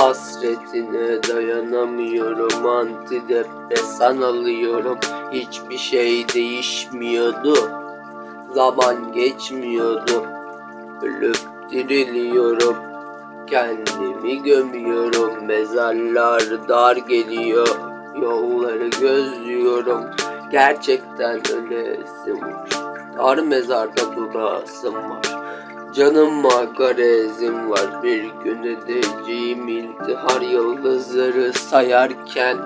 Hasretine dayanamıyorum antidepresan alıyorum. Hiçbir şey değişmiyordu Zaman geçmiyordu. Ölüp diriliyorum Kendimi gömüyorum. Mezarlar dar geliyor Yolları gözlüyorum. Gerçekten ölesim var Dar mezarda durasım var Canıma garezim var. Bir gün edeceğim intihar yıldızları sayarken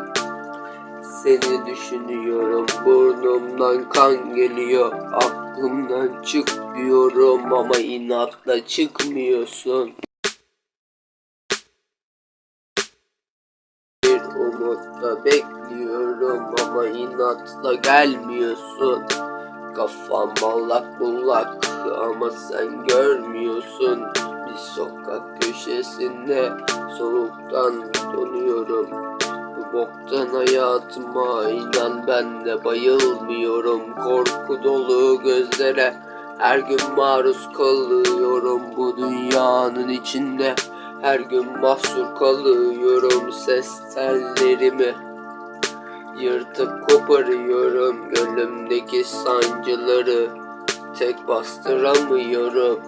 Seni düşünüyorum. Burnumdan kan geliyor aklımdan çıkmıyorum ama inatla çıkmıyorsun. Bir umutla bekliyorum ama inatla gelmiyorsun Kafam allak bullak. Ama sen görmüyorsun Bir sokak köşesinde soğuktan donuyorum. Bu boktan hayatıma inan ben de bayılmıyorum. Korku dolu gözlere her gün maruz kalıyorum. Bu dünyanın içinde her gün mahsur kalıyorum. Ses tellerimi Yırtıp koparıyorum gönlümdeki sancıları. Tek bastıramıyorum